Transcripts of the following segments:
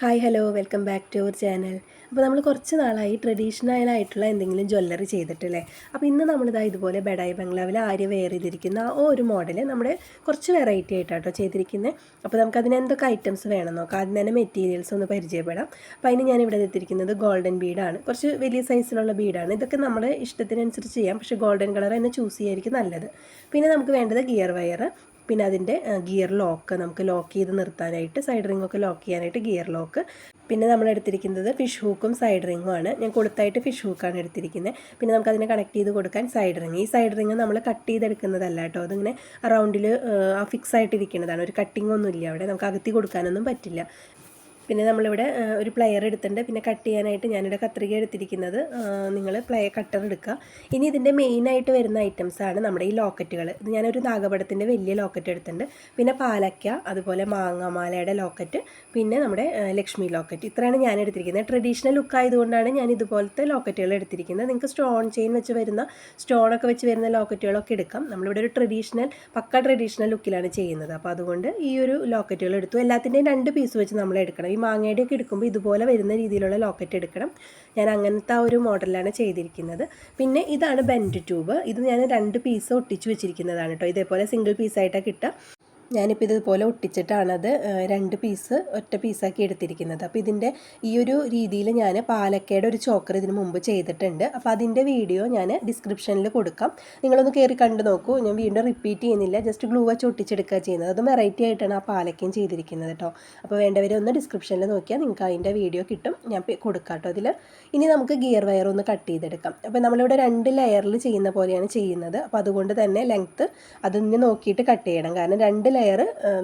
Hi hello welcome back to our channel. അപ്പോൾ നമ്മൾ കുറച്ച് നാളായി ട്രഡീഷണൽ ആയിട്ടുള്ള എന്തെങ്കിലും ജ്വല്ലറി ചെയ്തിട്ടില്ലേ? അപ്പോൾ ഇന്ന് നമ്മളിതാ ഇതുപോലെ ബഡായി ബംഗ്ലാവിൽ ആര്യ വെയർ ചെയ്തിരിക്കുന്ന ആ ഒരു മോഡൽ നമ്മുടെ കുറച്ച് വെറൈറ്റി ആയിട്ടാട്ടോ ചെയ്തിരിക്കുന്നത് അപ്പോൾ നമുക്ക് അതിന് എന്തൊക്കെ ഐറ്റംസ് വേണം നോക്കാം. അതിന് തന്നെ മെറ്റീരിയൽസ് ഒന്ന് പരിചയപ്പെടാം. അപ്പോൾ അതിന് ഞാൻ ഇവിടെ എത്തിയിരിക്കുന്നത് ഗോൾഡൻ ബീഡാണ് കുറച്ച് വലിയ സൈസിലുള്ള ബീഡാണ് ഇതൊക്കെ നമ്മൾ ഇഷ്ടത്തിനനുസരിച്ച് ചെയ്യാം. പക്ഷേ ഗോൾഡൻ കളർ തന്നെ ചൂസ് ചെയ്യായിരിക്കും നല്ലത്. പിന്നെ നമുക്ക് വേണ്ടത് ഗിയർ വയർ പിന്നെ അതിന്റെ ഗിയർ ലോക്ക് നമുക്ക് ലോക്ക് ചെയ്ത് നിർത്താനായിട്ട് സൈഡ് റിംഗ് ഒക്കെ ലോക്ക് ചെയ്യാനായിട്ട് ഗിയർ ലോക്ക് പിന്നെ നമ്മൾ എടുത്തിരിക്കുന്നത് ഫിഷ് ഹൂക്കും സൈഡ് റിങ്ങും ആണ്. ഞാൻ കൊടുത്തായിട്ട് ഫിഷ് ഹൂക്കാണ് എടുത്തിരിക്കുന്നത്. പിന്നെ നമുക്ക് അതിനെ കണക്ട് ചെയ്ത് കൊടുക്കാൻ സൈഡ് റിങ് ഈ സൈഡ് റിങ് നമ്മൾ കട്ട് ചെയ്തെടുക്കുന്നതല്ല കേട്ടോ. അതിങ്ങനെ റൗണ്ടിൽ ഫിക്സ് ആയിട്ടിരിക്കുന്നതാണ്. ഒരു കട്ടിംഗ് ഒന്നുമില്ല അവിടെ. നമുക്ക് അകത്തി കൊടുക്കാനൊന്നും പറ്റില്ല. പിന്നെ നമ്മളിവിടെ ഒരു പ്ലെയർ എടുത്തിട്ടുണ്ട്. പിന്നെ കട്ട് ചെയ്യാനായിട്ട് ഞാനിവിടെ കത്രിക എടുത്തിരിക്കുന്നത്. നിങ്ങൾ പ്ലേ കട്ടർ എടുക്കുക. ഇനി ഇതിന്റെ മെയിനായിട്ട് വരുന്ന ഐറ്റംസ് ആണ് നമ്മുടെ ഈ ലോക്കറ്റുകൾ ഇത് ഞാനൊരു നാഗപടത്തിന്റെ വലിയ ലോക്കറ്റ് എടുത്തിട്ടുണ്ട്. പിന്നെ പാലക്ക അതുപോലെ മാങ്ങാമാലയുടെ ലോക്കറ്റ് പിന്നെ നമ്മുടെ ലക്ഷ്മി ലോക്കറ്റ് ഇത്രയാണ് ഞാൻ എടുത്തിരിക്കുന്നത്. ട്രഡീഷണൽ ലുക്ക് ആയതുകൊണ്ടാണ് ഞാൻ ഇതുപോലത്തെ ലോക്കറ്റുകൾ എടുത്തിരിക്കുന്നത്. നിങ്ങൾക്ക് സ്റ്റോൺ ചെയിൻ വെച്ച് വരുന്ന സ്റ്റോണൊക്കെ വെച്ച് വരുന്ന ലോക്കറ്റുകളൊക്കെ എടുക്കാം. നമ്മളിവിടെ ഒരു ട്രഡീഷണൽ പക്ക ട്രഡീഷണൽ ലുക്കിലാണ് ചെയ്യുന്നത്. അപ്പോൾ അതുകൊണ്ട് ഈ ഒരു ലോക്കറ്റുകൾ എടുത്തു. എല്ലാത്തിന്റെയും രണ്ട് പീസ് വെച്ച് നമ്മൾ എടുക്കണം. ഈ മാങ്ങയുടെയൊക്കെ എടുക്കുമ്പോൾ ഇതുപോലെ വരുന്ന രീതിയിലുള്ള ലോക്കറ്റ് എടുക്കണം. ഞാൻ അങ്ങനത്തെ ആ ഒരു മോഡലാണ് ചെയ്തിരിക്കുന്നത്. പിന്നെ ഇതാണ് ബെൻഡ് ട്യൂബ്. ഇത് ഞാൻ രണ്ട് പീസ് ഒട്ടിച്ച് വെച്ചിരിക്കുന്നതാണ് കേട്ടോ. ഇതേപോലെ സിംഗിൾ പീസായിട്ടാണ് കിട്ടുക. ഞാനിപ്പോൾ ഇതുപോലെ ഒട്ടിച്ചിട്ടാണത് രണ്ട് പീസ് ഒറ്റ പീസാക്കി എടുത്തിരിക്കുന്നത്. അപ്പോൾ ഇതിന്റെ ഈ ഒരു രീതിയിൽ ഞാൻ പാലക്കയുടെ ഒരു ചോക്കർ ഇതിന് മുമ്പ് ചെയ്തിട്ടുണ്ട്. അപ്പോൾ അതിന്റെ വീഡിയോ ഞാൻ ഡിസ്ക്രിപ്ഷനിൽ കൊടുക്കാം. നിങ്ങളൊന്ന് കയറി കണ്ടു നോക്കൂ. ഞാൻ വീണ്ടും റിപ്പീറ്റ് ചെയ്യുന്നില്ല. ജസ്റ്റ് ഗ്ലൂ വെച്ച് ഒട്ടിച്ചെടുക്കുക ചെയ്യുന്നത്. അതും വെറൈറ്റി ആയിട്ടാണ് ആ പാലക്കയും ചെയ്തിരിക്കുന്നത് കേട്ടോ അപ്പോൾ വേണ്ടവരെ ഒന്ന് ഡിസ്ക്രിപ്ഷനിൽ നോക്കിയാൽ നിങ്ങൾക്ക് അതിന്റെ വീഡിയോ കിട്ടും. ഞാൻ കൊടുക്കാം കേട്ടോ അതിൽ ഇനി നമുക്ക് ഗിയർ വയർ ഒന്ന് കട്ട് ചെയ്തെടുക്കാം. അപ്പോൾ നമ്മളിവിടെ രണ്ട് ലെയറിൽ ചെയ്യുന്ന പോലെയാണ് ചെയ്യുന്നത്. അപ്പോൾ അതുകൊണ്ട് തന്നെ ലെങ്ത്ത് അതിന് നോക്കിയിട്ട് കട്ട് ചെയ്യണം. കാരണം രണ്ട് ലെയർ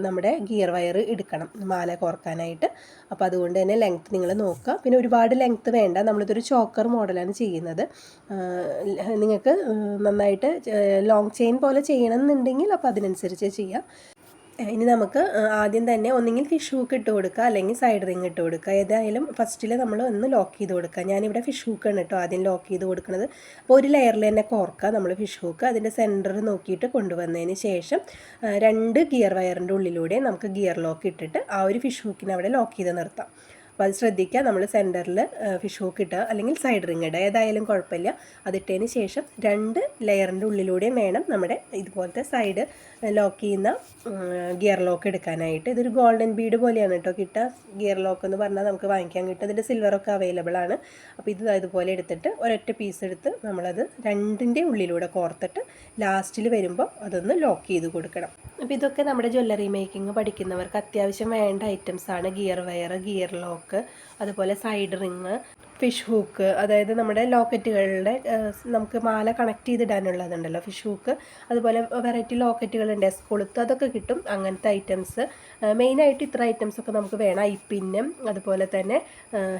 നമ്മുടെ ഗിയർ വയർ എടുക്കണം മാല കോർക്കാനായിട്ട്. അപ്പോൾ അതുകൊണ്ട് തന്നെ ലെങ്ത്ത് നിങ്ങൾ നോക്കുക. പിന്നെ ഒരുപാട് ലെങ്ത്ത് വേണ്ട നമ്മളിതൊരു ചോക്കർ മോഡലാണ് ചെയ്യുന്നത്. നിങ്ങൾക്ക് നന്നായിട്ട് ലോങ് ചെയിൻ പോലെ ചെയ്യണം എന്നുണ്ടെങ്കിൽ അപ്പോൾ അതിനനുസരിച്ച് ചെയ്യാം. ഇനി നമുക്ക് ആദ്യം തന്നെ ഒന്നെങ്കിൽ ഫിഷ് ഹൂക്ക് ഇട്ട് കൊടുക്കുക അല്ലെങ്കിൽ സൈഡ് റിങ് ഇട്ട് കൊടുക്കുക. ഏതായാലും ഫസ്റ്റിൽ നമ്മൾ ഒന്ന് ലോക്ക് ചെയ്ത് കൊടുക്കുക. ഞാനിവിടെ ഫിഷ് ഹൂക്കാണ് കേട്ടോ ആദ്യം ലോക്ക് ചെയ്ത് കൊടുക്കുന്നത്. അപ്പോൾ ഒരു ലെയറിൽ തന്നെ കോർക്കുക നമ്മൾ ഫിഷ് ഹൂക്ക് അതിന്റെ സെന്റർ നോക്കിയിട്ട് കൊണ്ടുവന്നതിന് ശേഷം രണ്ട് ഗിയർ വയറിന്റെ ഉള്ളിലൂടെ നമുക്ക് ഗിയർ ലോക്ക് ഇട്ടിട്ട് ആ ഒരു ഫിഷ് ഹൂക്കിനെ അവിടെ ലോക്ക് ചെയ്ത് നിർത്താം. അപ്പോൾ അത് ശ്രദ്ധിക്കുക. നമ്മൾ സെന്ററിൽ ഫിഷ് ഹൂക്ക് ഇട്ടുക അല്ലെങ്കിൽ സൈഡ് റിങ് ഇടുക. ഏതായാലും കുഴപ്പമില്ല. അതിട്ടതിന് ശേഷം രണ്ട് ലെയറിന്റെ ഉള്ളിലൂടെയും വേണം നമ്മുടെ ഇതുപോലത്തെ സൈഡ് ലോക്ക് ചെയ്യുന്ന ഗിയർ ലോക്ക് എടുക്കാനായിട്ട്. ഇതൊരു ഗോൾഡൻ ബീഡ് പോലെയാണ് കേട്ടോ. കിട്ടുക ഗിയർ ലോക്ക് എന്ന് പറഞ്ഞാൽ നമുക്ക് വാങ്ങിക്കാൻ കിട്ടും. ഇതിന്റെ സിൽവറൊക്കെ അവൈലബിൾ ആണ്. അപ്പോൾ ഇത് ഇതുപോലെ എടുത്തിട്ട് ഒരൊറ്റ പീസ് എടുത്ത് നമ്മളത് രണ്ടിന്റെ ഉള്ളിലൂടെ കോർത്തിട്ട് ലാസ്റ്റിൽ വരുമ്പോൾ അതൊന്ന് ലോക്ക് ചെയ്ത് കൊടുക്കണം. അപ്പോൾ ഇതൊക്കെ നമ്മുടെ ജ്വല്ലറി മേക്കിംഗ് പഠിക്കുന്നവർക്ക് അത്യാവശ്യം വേണ്ട ഐറ്റംസ് ആണ്. ഗിയർ വയർ ഗിയർ ലോക്ക് അതുപോലെ സൈഡ് റിങ് ഫിഷ് ഹൂക്ക് അതായത് നമ്മുടെ ലോക്കറ്റുകളുടെ നമുക്ക് മാല കണക്ട് ചെയ്തിടാനുള്ളതുണ്ടല്ലോ ഫിഷ് ഹൂക്ക്. അതുപോലെ വെറൈറ്റി ലോക്കറ്റുകളുണ്ട് എസ്കൊളുത്ത് അതൊക്കെ കിട്ടും അങ്ങനത്തെ ഐറ്റംസ്. മെയിനായിട്ട് ഇത്ര ഐറ്റംസ് ഒക്കെ നമുക്ക് വേണം. ഐ പിന്ന് അതുപോലെ തന്നെ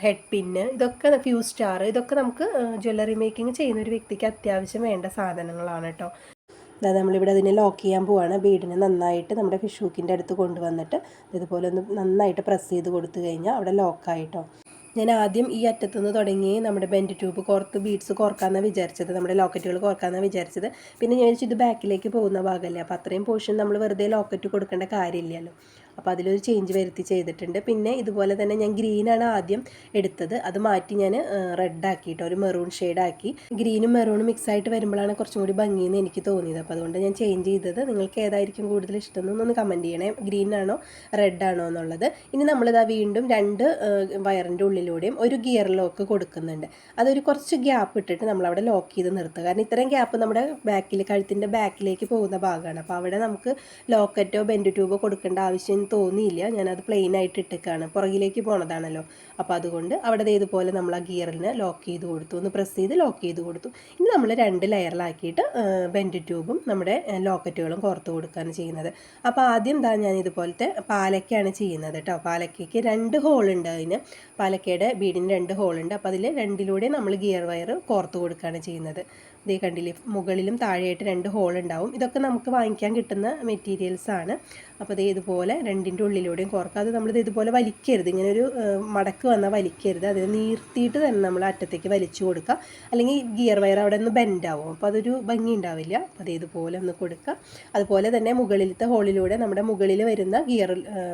ഹെഡ് പിന്ന് ഇതൊക്കെ ഫ്യൂ സ്റ്റാർ ഇതൊക്കെ നമുക്ക് ജ്വല്ലറി മേക്കിംഗ് ചെയ്യുന്ന ഒരു വ്യക്തിക്ക് അത്യാവശ്യം വേണ്ട സാധനങ്ങളാണ് കേട്ടോ. അതായത് നമ്മളിവിടെ അതിനെ ലോക്ക് ചെയ്യാൻ പോവാണ്. ബീഡിനെ നന്നായിട്ട് നമ്മുടെ ഫിഷ് ഹൂക്കിന്റെ അടുത്ത് കൊണ്ടുവന്നിട്ട് ഇതുപോലെ ഒന്ന് നന്നായിട്ട് പ്രസ് ചെയ്ത് കൊടുത്തു കഴിഞ്ഞാൽ അവിടെ ലോക്കായിട്ടോ ഞാൻ ആദ്യം ഈ അറ്റത്തുനിന്ന് തുടങ്ങി നമ്മുടെ ബെൻഡ് ട്യൂബ് കോർത്ത് ബീഡ്സ് കോർക്കാമെന്നാണ് വിചാരിച്ചത്. നമ്മുടെ ലോക്കറ്റുകൾ കോർക്കാമെന്നാണ് വിചാരിച്ചത്. പിന്നെ ഞാൻ വെച്ചാൽ ഇത് ബാക്കിലേക്ക് പോകുന്ന ഭാഗമല്ലേ അപ്പോൾ അത്രയും പോർഷൻ നമ്മൾ വെറുതെ ലോക്കറ്റ് കൊടുക്കേണ്ട കാര്യമില്ലല്ലോ. അപ്പോൾ അതിലൊരു ചേഞ്ച് വരുത്തി ചെയ്തിട്ടുണ്ട്. പിന്നെ ഇതുപോലെ തന്നെ ഞാൻ ഗ്രീനാണ് ആദ്യം എടുത്തത്. അത് മാറ്റി ഞാൻ റെഡ് ആക്കിയിട്ട് ഒരു മെറൂൺ ആക്കി. ഗ്രീനും മെറൂണും മിക്സ് ആയിട്ട് വരുമ്പോഴാണ് കുറച്ചും കൂടി ഭംഗിയെന്ന് എനിക്ക് തോന്നിയത്. അപ്പോൾ അതുകൊണ്ട് ഞാൻ ചേഞ്ച് ചെയ്തത്. നിങ്ങൾക്ക് ഏതായിരിക്കും കൂടുതൽ ഇഷ്ടം എന്നൊന്ന് കമന്റ് ചെയ്യണേ. ഗ്രീൻ ആണോ റെഡ് ആണോ എന്നുള്ളത്. ഇനി നമ്മളിതാ വീണ്ടും രണ്ട് വയറിന്റെ ഉള്ളിലൂടെയും ഒരു ഗിയർ ലോക്ക് കൊടുക്കുന്നുണ്ട്. അതൊരു കുറച്ച് ഗ്യാപ്പ് ഇട്ടിട്ട് നമ്മളവിടെ ലോക്ക് ചെയ്ത് നിർത്തുക. കാരണം ഇത്രയും ഗ്യാപ്പ് നമ്മുടെ ബാക്കിൽ കഴുത്തിന്റെ ബാക്കിലേക്ക് പോകുന്ന ഭാഗമാണ്. അപ്പോൾ അവിടെ നമുക്ക് ലോക്കറ്റോ ബെൻഡ് ട്യൂബോ കൊടുക്കേണ്ട ആവശ്യം തോന്നിയില്ല. ഞാനത് പ്ലെയിൻ ആയിട്ട് ഇട്ടേക്കാണ്. പുറകിലേക്ക് പോണതാണല്ലോ. അപ്പോൾ അതുകൊണ്ട് അവിടെ ഇതുപോലെ നമ്മൾ ആ ഗിയറിന് ലോക്ക് ചെയ്ത് കൊടുത്തു. ഒന്ന് പ്രസ് ചെയ്ത് ലോക്ക് ചെയ്ത് കൊടുത്തു. ഇനി നമ്മൾ രണ്ട് ലെയറിലാക്കിയിട്ട് ബെൻഡ് ട്യൂബും നമ്മുടെ ലോക്കറ്റുകളും പുറത്ത് കൊടുക്കുകയാണ് ചെയ്യുന്നത്. അപ്പോൾ ആദ്യം എന്താ ഞാൻ ഇതുപോലത്തെ പാലക്കയാണ് ചെയ്യുന്നത് കേട്ടോ പാലക്കയ്ക്ക് രണ്ട് ഹോൾ ഉണ്ട് അതിന്. പാലക്കയുടെ ബീഡിന് രണ്ട് ഹോൾ ഉണ്ട്. അപ്പോൾ അതിൽ രണ്ടിലൂടെ നമ്മൾ ഗിയർ വയർ കോർത്ത് കൊടുക്കുകയാണ് ചെയ്യുന്നത്. ഇതേ കണ്ടില്ലേ മുകളിലും താഴെയായിട്ട് രണ്ട് ഹോൾ ഉണ്ടാവും. ഇതൊക്കെ നമുക്ക് വാങ്ങിക്കാൻ കിട്ടുന്ന മെറ്റീരിയൽസാണ് അപ്പോൾ ഇത് ഇതുപോലെ രണ്ടിന്റെ ഉള്ളിലൂടെയും കോർക്കുക അത് നമ്മളിത് ഇതുപോലെ വലിക്കരുത്. ഇങ്ങനെ ഒരു മടക്ക് വന്നാൽ വലിക്കരുത്. അതിനെ നീർത്തിയിട്ട് തന്നെ നമ്മൾ അറ്റത്തേക്ക് വലിച്ചു കൊടുക്കുക അല്ലെങ്കിൽ ഗിയർ വയർ അവിടെ നിന്ന് ബെൻഡാവും. അപ്പോൾ അതൊരു ഭംഗി ഉണ്ടാവില്ല. അപ്പോൾ അത് ഇതുപോലെ ഒന്ന് കൊടുക്കുക അതുപോലെ തന്നെ മുകളിലത്തെ ഹോളിലൂടെ നമ്മുടെ മുകളിൽ വരുന്ന ഗിയർ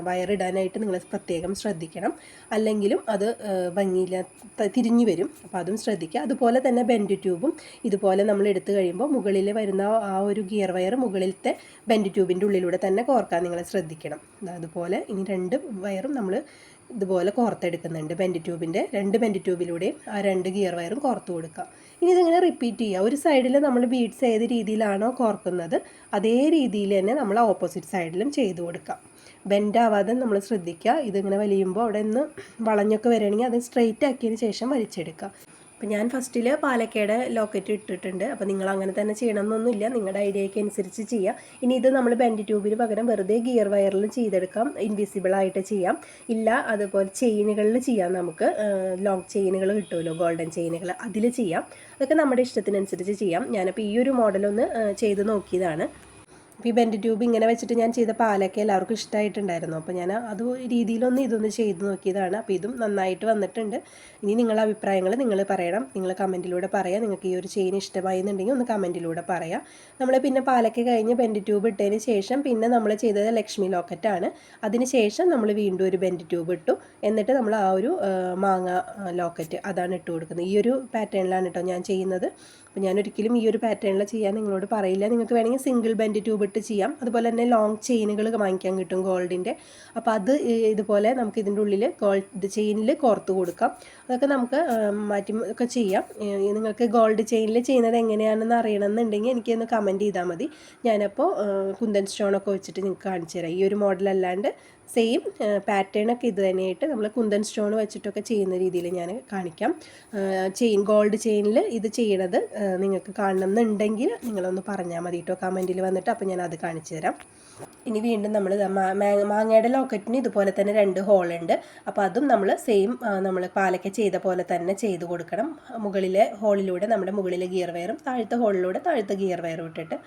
വയർ ഇടാനായിട്ട് നിങ്ങൾ പ്രത്യേകം ശ്രദ്ധിക്കണം. അല്ലെങ്കിലും അത് ഭംഗിയില്ല തിരിഞ്ഞു വരും. അപ്പോൾ അതും ശ്രദ്ധിക്കുക. അതുപോലെ തന്നെ ബെൻഡ് ട്യൂബും ഇതുപോലെ നമ്മൾ എടുത്തു കഴിയുമ്പോൾ മുകളിൽ വരുന്ന ആ ഒരു ഗിയർ വയർ മുകളിലത്തെ ബെൻഡ് ട്യൂബിന്റെ ഉള്ളിലൂടെ തന്നെ കോർക്കാൻ നിങ്ങൾ ശ്രദ്ധിക്കണം. അതുപോലെ ഇനി രണ്ട് വയറും നമ്മൾ ഇതുപോലെ കോർത്തെടുക്കുന്നുണ്ട്. ബെൻഡ് ട്യൂബിന്റെ രണ്ട് ബെൻഡ് ട്യൂബിലൂടെയും ആ രണ്ട് ഗിയർ വയറും കോർത്ത് കൊടുക്കുക ഇനി ഇതിങ്ങനെ റിപ്പീറ്റ് ചെയ്യുക. ഒരു സൈഡിൽ നമ്മൾ ബീഡ്സ് ഏത് രീതിയിലാണോ കോർക്കുന്നത് അതേ രീതിയിൽ തന്നെ നമ്മൾ ഓപ്പോസിറ്റ് സൈഡിലും ചെയ്ത് കൊടുക്കാം. ബെൻഡ് ആവാതെ നമ്മൾ ശ്രദ്ധിക്കുക. ഇതിങ്ങനെ വലിയുമ്പോൾ അവിടെ നിന്ന് വളഞ്ഞൊക്കെ വരികയാണെങ്കിൽ അത് സ്ട്രെയിറ്റ് ആക്കിയതിന് ശേഷം വലിച്ചെടുക്കുക. അപ്പം ഞാൻ ഫസ്റ്റിൽ പാലക്കയുടെ ലോക്കറ്റ് ഇട്ടിട്ടുണ്ട്. അപ്പോൾ നിങ്ങൾ അങ്ങനെ തന്നെ ചെയ്യണമെന്നൊന്നുമില്ല നിങ്ങളുടെ ഐഡിയയ്ക്ക് അനുസരിച്ച് ചെയ്യാം. ഇനി ഇത് നമ്മൾ ബെൻഡ് ട്യൂബിന് പകരം വെറുതെ ഗിയർ വയറിൽ ചെയ്തെടുക്കാം. ഇൻവിസിബിൾ ആയിട്ട് ചെയ്യാം. ഇല്ല അതുപോലെ ചെയിനുകളിൽ ചെയ്യാം നമുക്ക്. ലോങ് ചെയിനുകൾ കിട്ടുമല്ലോ ഗോൾഡൻ ചെയിനുകൾ അതിൽ ചെയ്യാം. അതൊക്കെ നമ്മുടെ ഇഷ്ടത്തിനനുസരിച്ച് ചെയ്യാം. ഞാനപ്പോൾ ഈ ഒരു മോഡലൊന്ന് ചെയ്ത് നോക്കിയതാണ്. അപ്പോൾ ഈ ബെൻഡ് ട്യൂബ് ഇങ്ങനെ വെച്ചിട്ട് ഞാൻ ചെയ്ത പാലൊക്കെ എല്ലാവർക്കും ഇഷ്ടമായിട്ടുണ്ടായിരുന്നു അപ്പോൾ ഞാൻ അത് രീതിയിലൊന്ന് ഇതൊന്ന് ചെയ്ത് നോക്കിയതാണ്. അപ്പോൾ ഇതും നന്നായിട്ട് വന്നിട്ടുണ്ട്. ഇനി നിങ്ങളുടെ അഭിപ്രായങ്ങൾ നിങ്ങൾ പറയണം. നിങ്ങൾ കമന്റിലൂടെ പറയാം. നിങ്ങൾക്ക് ഈ ഒരു ചെയിൻ ഇഷ്ടമായി എന്നുണ്ടെങ്കിൽ ഒന്ന് കമന്റിലൂടെ പറയാം. നമ്മൾ പിന്നെ പാലൊക്കെ കഴിഞ്ഞ് ബെൻഡ് ട്യൂബ് ഇട്ടതിന് ശേഷം പിന്നെ നമ്മൾ ചെയ്തത് ലക്ഷ്മി ലോക്കറ്റാണ്. അതിന് ശേഷം നമ്മൾ വീണ്ടും ഒരു ബെൻഡ് ട്യൂബ് ഇട്ടു. എന്നിട്ട് നമ്മൾ ആ ഒരു മാങ്ങ ലോക്കറ്റ് അതാണ് ഇട്ട് കൊടുക്കുന്നത്. ഈ ഒരു പാറ്റേണിലാണ് കേട്ടോ ഞാൻ ചെയ്യുന്നത്. അപ്പോൾ ഞാൻ ഒരിക്കലും ഈ ഒരു പാറ്റേണിൽ ചെയ്യാൻ നിങ്ങളോട് പറയില്ല. നിങ്ങൾക്ക് വേണമെങ്കിൽ സിംഗിൾ ബെൻഡ് ട്യൂബ് ഇട്ട് ചെയ്യാം. അതുപോലെ തന്നെ ലോങ് ചെയിനുകൾ വാങ്ങിക്കാൻ കിട്ടും ഗോൾഡിന്റെ അപ്പോൾ അത് ഇതുപോലെ നമുക്ക് ഇതിന്റെ ഉള്ളിൽ ഗോൾഡ് ചെയിനിൽ കോർത്ത് കൊടുക്കാം. അതൊക്കെ നമുക്ക് മാറ്റി ഒക്കെ ചെയ്യാം. നിങ്ങൾക്ക് ഗോൾഡ് ചെയിനിൽ ചെയ്യുന്നത് എങ്ങനെയാണെന്ന് അറിയണമെന്നുണ്ടെങ്കിൽ എനിക്കൊന്ന് കമന്റ് ചെയ്താൽ മതി. ഞാനപ്പോൾ കുന്തൻ സ്റ്റോണൊക്കെ വെച്ചിട്ട് നിങ്ങൾക്ക് കാണിച്ചു തരാം. ഈ ഒരു മോഡലല്ലാണ്ട് സെയിം പാറ്റേൺ ഒക്കെ ഇത് തന്നെയായിട്ട് നമ്മൾ കുന്തൻ സ്റ്റോൺ വെച്ചിട്ടൊക്കെ ചെയ്യുന്ന രീതിയിൽ ഞാൻ കാണിക്കാം. ചെയിൻ ഗോൾഡ് ചെയിനിൽ ഇത് ചെയ്യണത് നിങ്ങൾക്ക് കാണണം എന്നുണ്ടെങ്കിൽ നിങ്ങളൊന്ന് പറഞ്ഞാൽ മതി കേട്ടോ. കമന്റിൽ വന്നിട്ട് അപ്പോൾ ഞാൻ അത് കാണിച്ചു തരാം. ഇനി വീണ്ടും നമ്മൾ മാങ്ങയുടെ ലോക്കറ്റിന് ഇതുപോലെ തന്നെ രണ്ട് ഹോളുണ്ട് അപ്പോൾ അതും നമ്മൾ സെയിം നമ്മൾ പാലക്ക ചെയ്ത പോലെ തന്നെ ചെയ്ത് കൊടുക്കണം. മുകളിലെ ഹോളിലൂടെ നമ്മുടെ മുകളിലെ ഗിയർ വയറും താഴത്തെ ഹോളിലൂടെ താഴത്തെ ഗിയർ വയറും ഇട്ടിട്ട്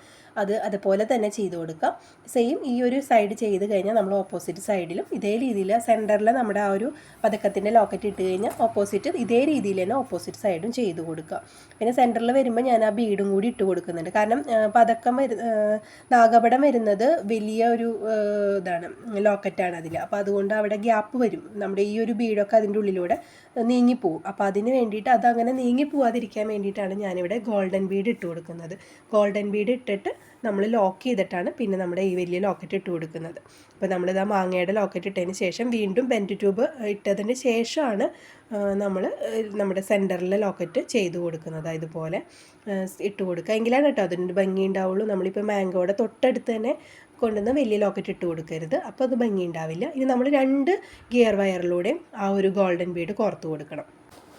അത് അതുപോലെ തന്നെ ചെയ്ത് കൊടുക്കാം സെയിം ഈ ഒരു സൈഡ് ചെയ്ത് കഴിഞ്ഞാൽ നമ്മൾ ഓപ്പോസിറ്റ് സൈഡിലും ഇതേ രീതിയിൽ സെന്ററിൽ നമ്മുടെ ആ ഒരു പതക്കത്തിന്റെ ലോക്കറ്റ് ഇട്ട് കഴിഞ്ഞാൽ ഓപ്പോസിറ്റ് ഇതേ രീതിയിൽ തന്നെ ഓപ്പോസിറ്റ് സൈഡും ചെയ്ത് കൊടുക്കുക. പിന്നെ സെന്ററിൽ വരുമ്പോൾ ഞാൻ ആ ബീഡും കൂടി ഇട്ട് കൊടുക്കുന്നുണ്ട്. കാരണം പതക്കം വരു നാഗപടം വരുന്നത് വലിയ ഒരു ഇതാണ് ലോക്കറ്റാണ് അതിൽ അപ്പോൾ അതുകൊണ്ട് അവിടെ ഗ്യാപ്പ് വരും. നമ്മുടെ ഈ ഒരു ബീഡൊക്കെ അതിന്റെ ഉള്ളിലൂടെ നീങ്ങിപ്പോവും അപ്പോൾ അതിന് വേണ്ടിയിട്ട് അതങ്ങനെ നീങ്ങിപ്പോവാതിരിക്കാൻ വേണ്ടിയിട്ടാണ് ഞാനിവിടെ ഗോൾഡൻ ബീഡ് ഇട്ട് കൊടുക്കുന്നത്. ഗോൾഡൻ ബീഡ് ഇട്ടിട്ട് നമ്മൾ ലോക്ക് ചെയ്തിട്ടാണ് പിന്നെ നമ്മുടെ ഈ വലിയ ലോക്കറ്റ് ഇട്ട് കൊടുക്കുന്നത്. അപ്പോൾ നമ്മളിത് മാങ്ങയുടെ ലോക്കറ്റ് ഇട്ടതിന് ശേഷം വീണ്ടും ബെന്റ് ട്യൂബ് ഇട്ടതിന് ശേഷമാണ് നമ്മൾ നമ്മുടെ സെന്ററിലെ ലോക്കറ്റ് ചെയ്തു കൊടുക്കുന്നത്. ഇതുപോലെ ഇട്ട് കൊടുക്കുക. എങ്കിലാണ് കേട്ടോ അതിന്റെ ഭംഗി ഉണ്ടാവുള്ളൂ. നമ്മളിപ്പോൾ മാംഗോയുടെ തൊട്ടടുത്ത് തന്നെ കൊണ്ടുവന്ന് വലിയ ലോക്കറ്റ് ഇട്ട് കൊടുക്കരുത്. അപ്പോൾ അത് ഭംഗി ഉണ്ടാവില്ല. ഇനി നമ്മൾ രണ്ട് ഗിയർ വയറിലൂടെയും ആ ഒരു ഗോൾഡൻ ബീഡ് കോർത്ത് കൊടുക്കണം.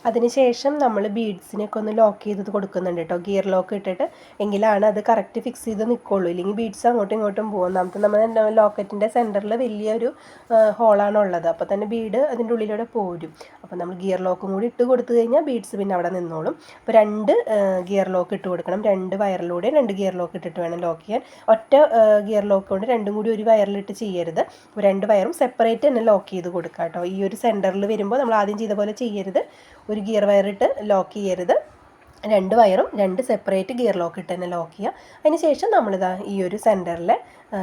അതിനുശേഷം നമ്മൾ ബീഡ്സിനൊക്കെ ഒന്ന് ലോക്ക് ചെയ്ത് കൊടുക്കുന്നുണ്ട് കേട്ടോ. ഗിയർ ലോക്ക് ഇട്ടിട്ട്. എങ്കിലാണ് അത് കറക്റ്റ് ഫിക്സ് ചെയ്ത് നിൽക്കുള്ളൂ ഇല്ലെങ്കിൽ ബീഡ്സ് അങ്ങോട്ടും ഇങ്ങോട്ടും പോകും. ഒന്നാമത്തെ നമ്മുടെ ലോക്കറ്റിന്റെ സെന്ററിൽ വലിയൊരു ഹോളാണ് ഉള്ളത്. അപ്പോൾ തന്നെ ബീഡ് അതിന്റെ ഉള്ളിലൂടെ പോരും. അപ്പോൾ നമ്മൾ ഗിയർ ലോക്കും കൂടി ഇട്ട് കൊടുത്തു കഴിഞ്ഞാൽ ബീഡ്സ് പിന്നെ അവിടെ നിന്നോളും. അപ്പോൾ രണ്ട് ഗിയർ ലോക്ക് ഇട്ട് കൊടുക്കണം. രണ്ട് വയറിലൂടെ രണ്ട് ഗിയർ ലോക്ക് ഇട്ടിട്ട് വേണം ലോക്ക് ചെയ്യാൻ. ഒറ്റ ഗിയർ ലോക്ക് കൊണ്ട് രണ്ടും കൂടി ഒരു വയറിലിട്ട് ചെയ്യരുത്. രണ്ട് വയറും സെപ്പറേറ്റ് തന്നെ ലോക്ക് ചെയ്ത് കൊടുക്കാം കേട്ടോ. ഈ ഒരു സെന്ററിൽ വരുമ്പോൾ നമ്മൾ ആദ്യം ചെയ്ത പോലെ ചെയ്യരുത്. ഒരു ഗിയർ വയറിട്ട് ലോക്ക് ചെയ്യരുത്. രണ്ട് വയറും രണ്ട് സെപ്പറേറ്റ് ഗിയർ ലോക്ക് ഇട്ട് തന്നെ ലോക്ക് ചെയ്യുക. അതിന് ശേഷം നമ്മളിതാ ഈ ഒരു സെന്ററിലെ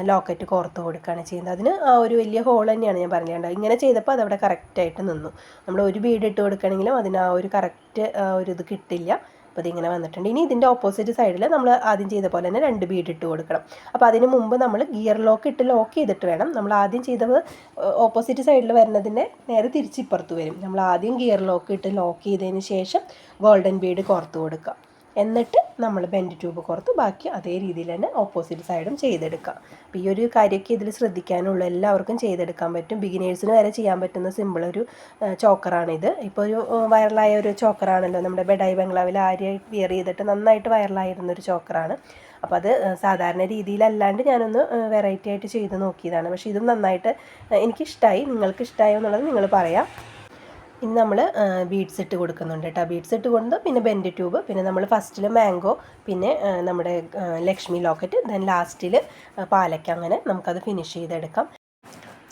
ലോക്കറ്റ് കോർത്ത് കൊടുക്കുകയാണ് ചെയ്യുന്നത്. അതിന് ആ ഒരു വലിയ ഹോൾ തന്നെയാണ് ഞാൻ പറഞ്ഞത് ഇങ്ങനെ ചെയ്തപ്പോൾ അതവിടെ കറക്റ്റായിട്ട് നിന്നു. നമ്മൾ ഒരു ബീഡ് ഇട്ട് കൊടുക്കണമെങ്കിലും അതിന് ആ ഒരു കറക്റ്റ് ഒരു ഇത് കിട്ടില്ല. അപ്പോൾ ഇതിങ്ങനെ വന്നിട്ടുണ്ട്. ഇനി ഇതിന്റെ ഓപ്പോസിറ്റ് സൈഡിൽ നമ്മൾ ആദ്യം ചെയ്ത പോലെ തന്നെ രണ്ട് ബീഡ് ഇട്ട് കൊടുക്കണം. അപ്പോൾ അതിന് മുമ്പ് നമ്മൾ ഗിയർ ലോക്ക് ഇട്ട് ലോക്ക് ചെയ്തിട്ട് വേണം നമ്മൾ ആദ്യം ചെയ്തത് ഓപ്പോസിറ്റ് സൈഡിൽ വരുന്നതിന്റെ നേരെ തിരിച്ചിപ്പുറത്ത് വരും. നമ്മൾ ആദ്യം ഗിയർ ലോക്ക് ഇട്ട് ലോക്ക് ചെയ്തതിന് ശേഷം ഗോൾഡൻ ബീഡ് കോർത്ത് കൊടുക്കുക. എന്നിട്ട് നമ്മൾ ബെൻഡ് ട്യൂബ് കുറത്ത് ബാക്കി അതേ രീതിയിൽ തന്നെ ഓപ്പോസിറ്റ് സൈഡും ചെയ്തെടുക്കുക അപ്പോൾ ഈ ഒരു കാര്യമൊക്കെ ഇതിൽ ശ്രദ്ധിക്കാനുള്ള എല്ലാവർക്കും ചെയ്തെടുക്കാൻ പറ്റും. ബിഗിനേഴ്സിന് വരെ ചെയ്യാൻ പറ്റുന്ന സിമ്പിൾ ഒരു ചോക്കറാണിത് ഇപ്പോൾ ഒരു വൈറലായ ഒരു ചോക്കറാണല്ലോ നമ്മുടെ ബെഡായി ബംഗ്ലാവിൽ ആര്യ വിയർ ചെയ്തിട്ട് നന്നായിട്ട് വൈറലായിരുന്ന ഒരു ചോക്കറാണ് അപ്പോൾ അത് സാധാരണ രീതിയിലല്ലാണ്ട് ഞാനൊന്ന് വെറൈറ്റി ആയിട്ട് ചെയ്ത് നോക്കിയതാണ്. പക്ഷേ ഇതും നന്നായിട്ട് എനിക്കിഷ്ടമായി നിങ്ങൾക്ക് ഇഷ്ടമായോ എന്നുള്ളത് നിങ്ങൾ പറയാം. ഇനി നമ്മൾ ബീഡ്സ് ഇട്ട് കൊടുക്കുന്നുണ്ട് കേട്ടോ. ബീഡ്സ് ഇട്ട് കൊണ്ട് പിന്നെ ബെൻഡ് ട്യൂബ് പിന്നെ നമ്മൾ ഫസ്റ്റിൽ മാംഗോ പിന്നെ നമ്മുടെ ലക്ഷ്മി ലോക്കറ്റ് ദെൻ ലാസ്റ്റിൽ പാലക്ക. അങ്ങനെ നമുക്കത് ഫിനിഷ് ചെയ്തെടുക്കാം.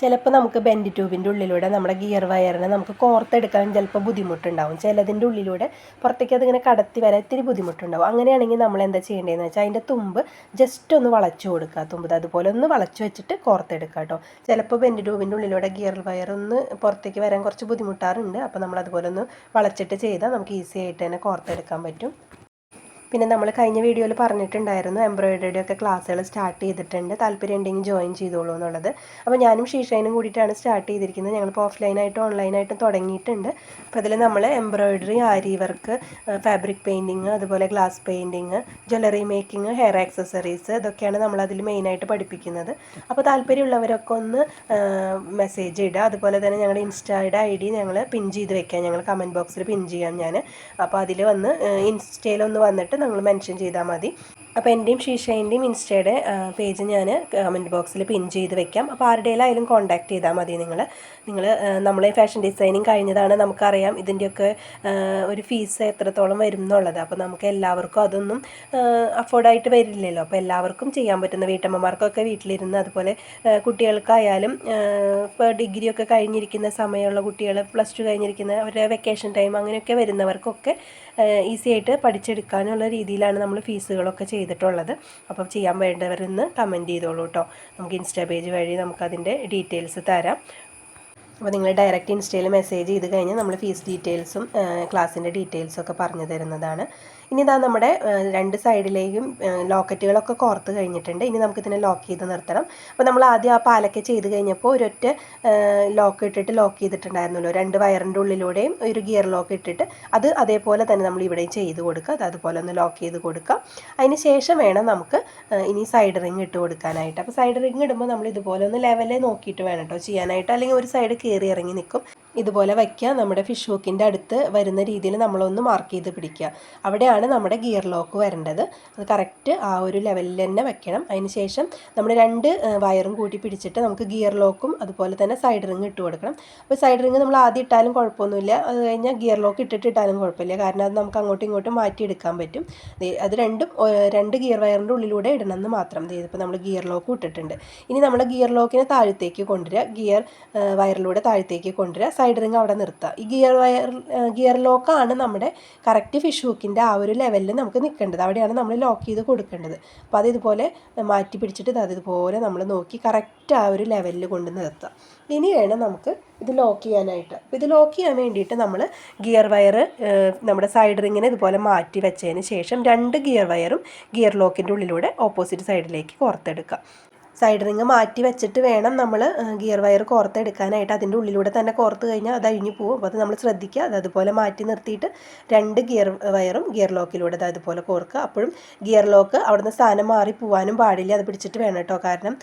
ചിലപ്പോൾ നമുക്ക് ബെൻഡ് ട്യൂബിന്റെ ഉള്ളിലൂടെ നമ്മുടെ ഗിയർ വയറിനെ നമുക്ക് കോർത്തെടുക്കാൻ ചിലപ്പോൾ ബുദ്ധിമുട്ടുണ്ടാവും. ചിലതിന്റെ ഉള്ളിലൂടെ പുറത്തേക്ക് അതിങ്ങനെ കടത്തി വരാൻ ഇത്തിരി ബുദ്ധിമുട്ടുണ്ടാവും. അങ്ങനെയാണെങ്കിൽ നമ്മൾ എന്താ ചെയ്യേണ്ടതെന്ന് വെച്ചാൽ അതിന്റെ തുമ്പ് ജസ്റ്റ് ഒന്ന് വളച്ചു കൊടുക്കുക. തുമ്പ് അതുപോലെ ഒന്ന് വളച്ചു വെച്ചിട്ട് കോർത്തെടുക്കുക കേട്ടോ ചിലപ്പോൾ ബെൻഡ് ട്യൂബിന്റെ ഉള്ളിലൂടെ ഗിയർ വയർ ഒന്ന് പുറത്തേക്ക് വരാൻ കുറച്ച് ബുദ്ധിമുട്ടാറുണ്ട്. അപ്പോൾ നമ്മൾ അതുപോലെ ഒന്ന് വളച്ചിട്ട് ചെയ്താൽ നമുക്ക് ഈസി ആയിട്ട് തന്നെ കോർത്തെടുക്കാൻ പറ്റും. പിന്നെ നമ്മൾ കഴിഞ്ഞ വീഡിയോയിൽ പറഞ്ഞിട്ടുണ്ടായിരുന്നു എംബ്രോയിഡറി ഒക്കെ ക്ലാസ്സുകൾ സ്റ്റാർട്ട് ചെയ്തിട്ടുണ്ട്. താല്പര്യം ഉണ്ടെങ്കിൽ ജോയിൻ ചെയ്തോളൂ എന്നുള്ളത്. അപ്പോൾ ഞാനും ഷീഷൈനും കൂടിയിട്ടാണ് സ്റ്റാർട്ട് ചെയ്തിരിക്കുന്നത്. ഞങ്ങളിപ്പോൾ ഓഫ്ലൈനായിട്ടും ഓൺലൈനായിട്ടും തുടങ്ങിയിട്ടുണ്ട്. അപ്പോൾ അതിൽ നമ്മൾ embroidery aari work fabric painting അതുപോലെ glass painting jewellery making hair accessories ഇതൊക്കെയാണ് നമ്മൾ അതിൽ മെയിനായിട്ട് പഠിപ്പിക്കുന്നത്. അപ്പോൾ താല്പര്യമുള്ളവരൊക്കെ ഒന്ന് മെസ്സേജ് ഇടുക. അതുപോലെ തന്നെ ഞങ്ങളുടെ ഇൻസ്റ്റയുടെ ഐ ഡി ഞങ്ങൾ പിൻ ചെയ്ത് വെക്കാം. ഞങ്ങൾ കമന്റ് ബോക്സിൽ പിൻ ചെയ്യാം ഞാൻ അപ്പോൾ അതിൽ വന്ന് ഇൻസ്റ്റയിലൊന്ന് വന്നിട്ട് നിങ്ങൾ മെൻഷൻ ചെയ്താൽ മതി. അപ്പോൾ എന്റെയും ഷീഷേന്റെയും ഇൻസ്റ്റയുടെ പേജ് ഞാൻ കമന്റ് ബോക്സിൽ പിൻ ചെയ്ത് വെക്കാം. അപ്പോൾ ആരുടെയിലായാലും കോൺടാക്ട് ചെയ്താൽ മതി നിങ്ങൾ നിങ്ങൾ നമ്മളെ ഫാഷൻ ഡിസൈനിങ് കഴിഞ്ഞതാണ് നമുക്കറിയാം ഇതിന്റെയൊക്കെ ഒരു ഫീസ് എത്രത്തോളം വരും എന്നുള്ളത് അപ്പോൾ നമുക്ക് എല്ലാവർക്കും അതൊന്നും അഫോർഡായിട്ട് വരില്ലല്ലോ. അപ്പോൾ എല്ലാവർക്കും ചെയ്യാൻ പറ്റുന്ന വീട്ടമ്മമാർക്കൊക്കെ വീട്ടിലിരുന്ന് അതുപോലെ കുട്ടികൾക്കായാലും ഇപ്പോൾ ഡിഗ്രിയൊക്കെ കഴിഞ്ഞിരിക്കുന്ന സമയമുള്ള കുട്ടികൾ പ്ലസ് ടു കഴിഞ്ഞിരിക്കുന്ന അവരുടെ വെക്കേഷൻ ടൈം അങ്ങനെയൊക്കെ വരുന്നവർക്കൊക്കെ ഈസി ആയിട്ട് പഠിച്ചെടുക്കാനുള്ള രീതിയിലാണ് നമ്മൾ ഫീസുകളൊക്കെ ചെയ്തിട്ടുള്ളത്. അപ്പം ചെയ്യാൻ വേണ്ടവരെന്ന് കമന്റ് ചെയ്തോളൂ കേട്ടോ നമുക്ക് ഇൻസ്റ്റാ പേജ് വഴി നമുക്കതിന്റെ ഡീറ്റെയിൽസ് തരാം. അപ്പോൾ നിങ്ങൾ ഡയറക്റ്റ് ഇൻസ്റ്റയിൽ മെസ്സേജ് ചെയ്ത് കഴിഞ്ഞാൽ നമ്മൾ ഫീസ് ഡീറ്റെയിൽസും ക്ലാസ്സിന്റെ ഡീറ്റെയിൽസും ഒക്കെ പറഞ്ഞു തരുന്നതാണ്. ഇനി ഇതാ നമ്മുടെ രണ്ട് സൈഡിലേക്കും ലോക്കറ്റുകളൊക്കെ കോർത്ത് കഴിഞ്ഞിട്ടുണ്ട്. ഇനി നമുക്കിതിനെ ലോക്ക് ചെയ്ത് നിർത്തണം. അപ്പോൾ നമ്മൾ ആദ്യം ആ പാലൊക്കെ ചെയ്ത് കഴിഞ്ഞപ്പോൾ ഒരൊറ്റ ലോക്ക് ഇട്ടിട്ട് ലോക്ക് ചെയ്തിട്ടുണ്ടായിരുന്നല്ലോ. രണ്ട് വയറിന്റെ ഉള്ളിലൂടെയും ഒരു ഗിയർ ലോക്ക് ഇട്ടിട്ട് അത് അതേപോലെ തന്നെ നമ്മൾ ഇവിടെയും ചെയ്ത് കൊടുക്കുക. അത് അതുപോലെ ഒന്ന് ലോക്ക് ചെയ്ത് കൊടുക്കുക. അതിന് ശേഷം വേണം നമുക്ക് ഇനി സൈഡ് റിങ് ഇട്ട് കൊടുക്കാനായിട്ട്. അപ്പോൾ സൈഡ് റിങ് ഇടുമ്പോൾ നമ്മൾ ഇതുപോലെ ഒന്ന് ലെവലേ നോക്കിയിട്ട് വേണം കേട്ടോ ചെയ്യാനായിട്ട്. അല്ലെങ്കിൽ ഒരു സൈഡ് കയറി ഇറങ്ങി നിൽക്കും. ഇതുപോലെ വയ്ക്കുക. നമ്മുടെ ഫിഷ് ഹോക്കിന്റെ അടുത്ത് വരുന്ന രീതിയിൽ നമ്മളൊന്ന് മാർക്ക് ചെയ്ത് പിടിക്കുക. അവിടെയാണ് നമ്മുടെ ഗിയർ ലോക്ക് വരേണ്ടത്. അത് കറക്റ്റ് ആ ഒരു ലെവലിൽ തന്നെ വെക്കണം അതിന് ശേഷം നമ്മൾ രണ്ട് വയറും കൂട്ടി പിടിച്ചിട്ട് നമുക്ക് ഗിയർ ലോക്കും അതുപോലെ തന്നെ സൈഡ് റിങ് ഇട്ട് കൊടുക്കണം. അപ്പോൾ സൈഡ് റിങ് നമ്മൾ ആദ്യം ഇട്ടാലും കുഴപ്പമൊന്നുമില്ല. അത് കഴിഞ്ഞാൽ ഗിയർ ലോക്ക് ഇട്ടിട്ട് ഇട്ടാലും കുഴപ്പമില്ല. കാരണം അത് നമുക്ക് അങ്ങോട്ടും ഇങ്ങോട്ടും മാറ്റിയെടുക്കാൻ പറ്റും. അത് രണ്ടും രണ്ട് ഗിയർ വയറിന്റെ ഉള്ളിലൂടെ ഇടണമെന്ന് മാത്രം. ഇപ്പോൾ നമ്മൾ ഗിയർ ലോക്ക് ഇട്ടിട്ടുണ്ട്. ഇനി നമ്മൾ ഗിയർ ലോക്കിനെ താഴത്തേക്ക് കൊണ്ടുവരിക. ഗിയർ വയറിലൂടെ താഴത്തേക്ക് കൊണ്ടുവരിക. സൈഡ് റിങ് അവിടെ നിർത്തുക ഈ ഗിയർ വയർ ഗിയർ ലോക്കാണ് നമ്മുടെ കറക്റ്റ് ഫിഷ് ഹുക്കിന്റെ ആ ഒരു ലെവലിൽ നമുക്ക് നിൽക്കേണ്ടത്. അവിടെയാണ് നമ്മൾ ലോക്ക് ചെയ്ത് കൊടുക്കേണ്ടത്. അപ്പോൾ അത് ഇതുപോലെ മാറ്റി പിടിച്ചിട്ട് അത് ഇതുപോലെ നമ്മൾ നോക്കി കറക്റ്റ് ആ ഒരു ലെവലിൽ കൊണ്ട് നിർത്തുക ഇനി വേണം നമുക്ക് ഇത് ലോക്ക് ചെയ്യാനായിട്ട്. അപ്പോൾ ഇത് ലോക്ക് ചെയ്യാൻ വേണ്ടിയിട്ട് നമ്മൾ ഗിയർ വയർ നമ്മുടെ സൈഡ് റിങ്ങിനെ ഇതുപോലെ മാറ്റി വെച്ചതിന് ശേഷം രണ്ട് ഗിയർ വയറും ഗിയർ ലോക്കിന്റെ ഉള്ളിലൂടെ ഓപ്പോസിറ്റ് സൈഡിലേക്ക് കോർത്തെടുക്കുക സൈഡ് റിങ് മാറ്റി വെച്ചിട്ട് വേണം നമ്മൾ ഗിയർ വയർ കോർത്തെടുക്കാനായിട്ട് അതിന്റെ ഉള്ളിലൂടെ തന്നെ കോർത്ത് കഴിഞ്ഞാൽ അത് അഴിഞ്ഞു പോകും. അപ്പോൾ അത് നമ്മൾ ശ്രദ്ധിക്കുക. അത് അതുപോലെ മാറ്റി നിർത്തിയിട്ട് രണ്ട് ഗിയർ വയറും ഗിയർ ലോക്കിലൂടെ അത് അതുപോലെ കോർക്കുക. അപ്പോഴും ഗിയർ ലോക്ക് അവിടുന്ന് സ്ഥാനം മാറി പോകാനും പാടില്ല. അത് പിടിച്ചിട്ട് വേണം കേട്ടോ. കാരണം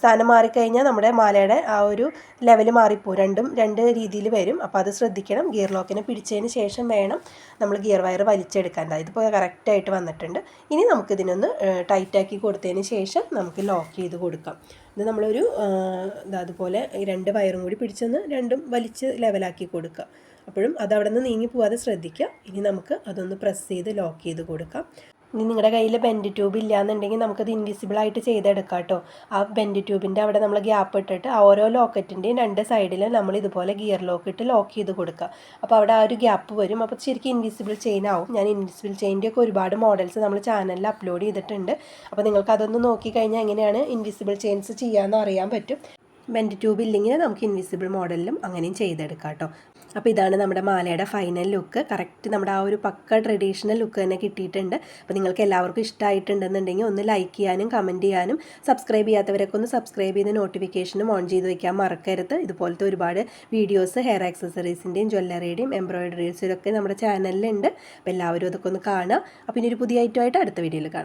സ്ഥാനം മാറിക്കഴിഞ്ഞാൽ നമ്മുടെ മാലയുടെ ആ ഒരു ലെവൽ മാറിപ്പോവും. രണ്ടും രണ്ട് രീതിയിൽ വരും. അപ്പോൾ അത് ശ്രദ്ധിക്കണം. ഗിയർ ലോക്കിനെ പിടിച്ചതിന് ശേഷം വേണം നമ്മൾ ഗിയർ വയർ വലിച്ചെടുക്കാൻ. ഇതിപ്പോൾ കറക്റ്റായിട്ട് വന്നിട്ടുണ്ട്. ഇനി നമുക്കിതിനൊന്ന് ടൈറ്റാക്കി കൊടുത്തതിന് ശേഷം നമുക്ക് ലോക്ക് ചെയ്ത് കൊടുക്കാം. ഇത് നമ്മളൊരു അതുപോലെ രണ്ട് വയറും കൂടി പിടിച്ചൊന്ന് രണ്ടും വലിച്ച് ലെവലാക്കി കൊടുക്കുക. അപ്പോഴും അത് അവിടെ നിന്ന് നീങ്ങി പോവാതെ ശ്രദ്ധിക്കുക. ഇനി നമുക്ക് അതൊന്ന് പ്രസ് ചെയ്ത് ലോക്ക് ചെയ്ത് കൊടുക്കാം. ഇനി നിങ്ങളുടെ കയ്യിൽ ബെൻഡ് ട്യൂബ് ഇല്ലയെന്നുണ്ടെങ്കിൽ നമുക്കത് ഇൻവിസിബിൾ ആയിട്ട് ചെയ്തെടുക്കാം കേട്ടോ. ആ ബെൻഡ് ട്യൂബിന്റെ അവിടെ നമ്മൾ ഗ്യാപ്പ് ഇട്ടിട്ട് ആ ഓരോ ലോക്കറ്റിന്റെയും രണ്ട് സൈഡിലും നമ്മൾ ഇതുപോലെ ഗിയർ ലോക്ക് ഇട്ട് ലോക്ക് ചെയ്ത് കൊടുക്കുക. അപ്പോൾ അവിടെ ആ ഒരു ഗ്യാപ്പ് വരും. അപ്പോൾ ശരിക്കും ഇൻവിസിബിൾ ചെയിൻ ആവും. ഞാൻ ഇൻവിസിബിൾ ചെയിന്റെ ഒക്കെ ഒരുപാട് മോഡൽസ് നമ്മൾ ചാനലിൽ അപ്ലോഡ് ചെയ്തിട്ടുണ്ട്. അപ്പോൾ നിങ്ങൾക്ക് അതൊന്ന് നോക്കിക്കഴിഞ്ഞാൽ എങ്ങനെയാണ് ഇൻവിസിബിൾ ചെയിൻസ് ചെയ്യാമെന്ന് അറിയാൻ പറ്റും. ബെൻഡ് ട്യൂബ് ഇല്ലെങ്കിൽ നമുക്ക് ഇൻവിസിബിൾ മോഡലിലും അങ്ങനെയും ചെയ്തെടുക്കാം കേട്ടോ. അപ്പോൾ ഇതാണ് നമ്മുടെ മാലയുടെ ഫൈനൽ ലുക്ക് കറക്റ്റ് നമ്മുടെ ആ ഒരു പക്ക ട്രഡീഷണൽ ലുക്ക് തന്നെ കിട്ടിയിട്ടുണ്ട്. അപ്പോൾ നിങ്ങൾക്ക് എല്ലാവർക്കും ഇഷ്ടമായിട്ടുണ്ടെന്നുണ്ടെങ്കിൽ ഒന്ന് ലൈക്ക് ചെയ്യാനും കമന്റ് ചെയ്യാനും സബ്സ്ക്രൈബ് ചെയ്യാത്തവരൊക്കെ ഒന്ന് സബ്സ്ക്രൈബ് ചെയ്ത് നോട്ടിഫിക്കേഷനും ഓൺ ചെയ്ത് വയ്ക്കാൻ മറക്കരുത്. ഇതുപോലത്തെ ഒരുപാട് വീഡിയോസ് ഹെയർ ആക്സസറീസിന്റെയും ജ്വല്ലറിയുടെയും എംബ്രോയിഡറീസിലൊക്കെ നമ്മുടെ ചാനലിലുണ്ട് അപ്പോൾ എല്ലാവരും അതൊക്കെ ഒന്ന് കാണുക. അപ്പോൾ ഇനി ഒരു പുതിയ ഐറ്റമായിട്ട് അടുത്ത വീഡിയോയിൽ കാണാം.